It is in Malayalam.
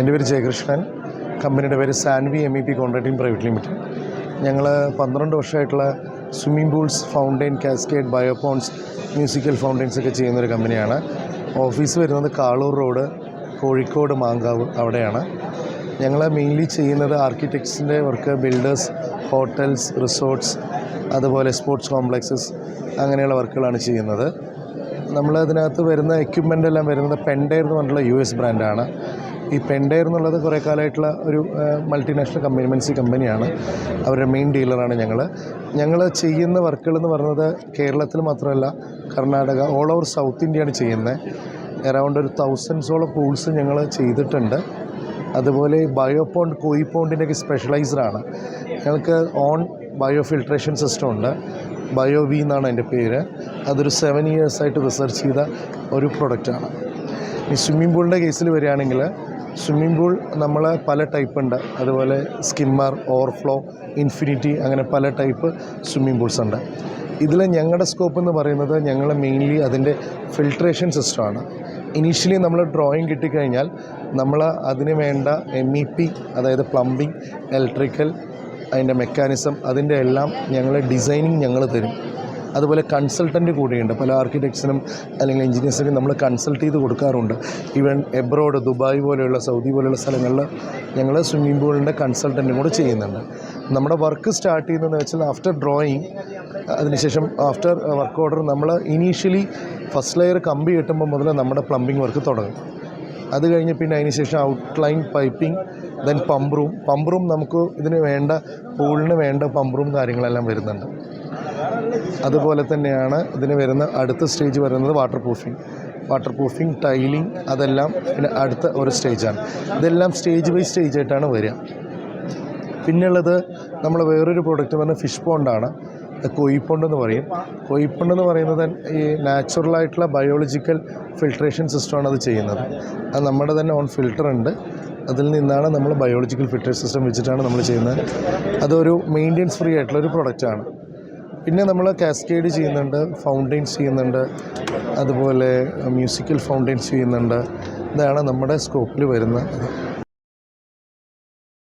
എന്റെ പേര് ജയകൃഷ്ണൻ. കമ്പനിയുടെ പേര് Sanvi M E P contracting private limited. ഞങ്ങൾ പന്ത്രണ്ട് വർഷമായിട്ടുള്ള swimming pools fountain cascade bioponds musical fountains ഒക്കെ ചെയ്യുന്നൊരു കമ്പനിയാണ്. ഓഫീസ് വരുന്നത് കാളൂർ റോഡ് കോഴിക്കോട് മാങ്കാവ് അവിടെയാണ്. ഞങ്ങൾ മെയിൻലി ചെയ്യുന്നത് ആർക്കിടെക്ട്സിന്റെ വർക്ക് ബിൽഡേഴ്സ് ഹോട്ടൽസ് റിസോർട്ട്സ് അതുപോലെ സ്പോർട്സ് കോംപ്ലക്സസ് അങ്ങനെയുള്ള വർക്കുകളാണ് ചെയ്യുന്നത്. നമ്മൾ അതിനകത്ത് വരുന്ന എക്യുപ്മെന്റ് എല്ലാം വരുന്നത് പെൻഡെയർ എന്ന് പറഞ്ഞിട്ടുള്ള യു എസ് ബ്രാൻഡാണ് ഈ പെൻഡെയർ എന്നുള്ളത് കുറേ കാലമായിട്ടുള്ള ഒരു മൾട്ടിനാഷണൽ കമ്പനി കമ്പനിയാണ് അവരുടെ മെയിൻ ഡീലറാണ് ഞങ്ങൾ ഞങ്ങൾ ചെയ്യുന്ന വർക്കുകൾ എന്ന് പറയുന്നത് കേരളത്തിൽ മാത്രമല്ല കർണാടക ഓൾ ഓവർ സൗത്ത് ഇന്ത്യയാണ് ചെയ്യുന്നത് അറൗണ്ട് ഒരു തൗസൻഡ്സോളം പൂൾസ് ഞങ്ങൾ ചെയ്തിട്ടുണ്ട്. അതുപോലെ ബയോപോണ്ട് കോയിപ്പോണ്ടിന്റെയൊക്കെ സ്പെഷ്യലൈസ്ഡാണ് ഞങ്ങൾക്ക് ഓൺ ബയോ ഫിൽട്രേഷൻ സിസ്റ്റം ഉണ്ട്. ബയോ വി എന്നാണ് എന്റെ പേര്. അതൊരു സെവൻ ഇയേഴ്സായിട്ട് റിസർച്ച് ചെയ്ത ഒരു പ്രൊഡക്റ്റാണ് ഈ സ്വിമ്മിംഗ് പൂളിന്റെ കേസിൽ വരികയാണെങ്കിൽ സ്വിമ്മിംഗ് പൂൾ നമ്മൾ പല ടൈപ്പ് ഉണ്ട്. അതുപോലെ സ്കിമ്മർ ഓവർഫ്ലോ ഇൻഫിനിറ്റി അങ്ങനെ പല ടൈപ്പ് സ്വിമ്മിംഗ് പൂൾസ് ഉണ്ട്. ഇതിൽ ഞങ്ങളുടെ സ്കോപ്പ് എന്ന് പറയുന്നത് ഞങ്ങൾ മെയിൻലി അതിന്റെ ഫിൽട്രേഷൻ സിസ്റ്റമാണ് ഇനീഷ്യലി നമ്മൾ ഡ്രോയിങ് കിട്ടിക്കഴിഞ്ഞാൽ നമ്മൾ അതിന് വേണ്ട എം ഇ പി അതായത് പ്ലംബിംഗ് ഇലക്ട്രിക്കൽ അതിന്റെ മെക്കാനിസം അതിന്റെ എല്ലാം ഞങ്ങൾ ഡിസൈനിങ് ഞങ്ങൾ തരും. അതുപോലെ കൺസൾട്ടന്റ് കൂടിയുണ്ട്. പല ആർക്കിടെക്ട്സിനും അല്ലെങ്കിൽ എഞ്ചിനീയേഴ്സിനും നമ്മൾ കൺസൾട്ട് ചെയ്ത് കൊടുക്കാറുണ്ട്. ഈവൻ എബ്രോഡ് ദുബായ് പോലെയുള്ള സൗദി പോലെയുള്ള സ്ഥലങ്ങളിൽ ഞങ്ങൾ സ്വിമ്മിംഗ് പൂളിന്റെ കൺസൾട്ടന്റും കൂടെ ചെയ്യുന്നുണ്ട്. നമ്മുടെ വർക്ക് സ്റ്റാർട്ട് ചെയ്യുന്നതെന്ന് വെച്ചാൽ ആഫ്റ്റർ ഡ്രോയിങ് അതിനുശേഷം ആഫ്റ്റർ വർക്ക് ഓർഡർ നമ്മൾ ഇനീഷ്യലി ഫസ്റ്റ് ലെയർ കമ്പി കിട്ടുമ്പോൾ മുതൽ നമ്മുടെ പ്ലംബിംഗ് വർക്ക് തുടങ്ങും. അത് കഴിഞ്ഞ് പിന്നെ അതിന് ശേഷം outline piping then pump room pump room നമുക്ക് ഇതിന് വേണ്ട പൂളിന് വേണ്ട പമ്പ് റൂം കാര്യങ്ങളെല്ലാം വരുന്നുണ്ട്. അതുപോലെ തന്നെയാണ് ഇതിന് വരുന്ന അടുത്ത സ്റ്റേജ് വരുന്നത് waterproofing waterproofing tiling അതെല്ലാം പിന്നെ അടുത്ത ഒരു സ്റ്റേജാണ് ഇതെല്ലാം സ്റ്റേജ് ബൈ സ്റ്റേജ് ആയിട്ടാണ് വരിക. പിന്നെയുള്ളത് നമ്മൾ വേറൊരു പ്രോഡക്റ്റ് പറഞ്ഞാൽ ഫിഷ് പോണ്ടാണ് കൊയ്പൊണ്ട് എന്ന് പറയും. കൊയ്പൊണ്ട് എന്ന് പറയുന്നത് ഈ നാച്ചുറലായിട്ടുള്ള ബയോളജിക്കൽ ഫിൽട്രേഷൻ സിസ്റ്റമാണ് അത് ചെയ്യുന്നത്. അത് നമ്മുടെ തന്നെ ഓൺ ഫിൽട്ടർ ഉണ്ട്. അതിൽ നിന്നാണ് നമ്മൾ ബയോളജിക്കൽ ഫിൽട്രേഷൻ സിസ്റ്റം വെച്ചിട്ടാണ് നമ്മൾ ചെയ്യുന്നത്. അതൊരു മെയിന്റെനൻസ് ഫ്രീ ആയിട്ടുള്ള ഒരു പ്രൊഡക്റ്റാണ് പിന്നെ നമ്മൾ കാസ്കേഡ് ചെയ്യുന്നുണ്ട് ഫൗണ്ടെയിൻസ് ചെയ്യുന്നുണ്ട് അതുപോലെ മ്യൂസിക്കൽ ഫൗണ്ടെയിൻസ് ചെയ്യുന്നുണ്ട്. ഇതാണ് നമ്മുടെ സ്കോപ്പിൽ വരുന്ന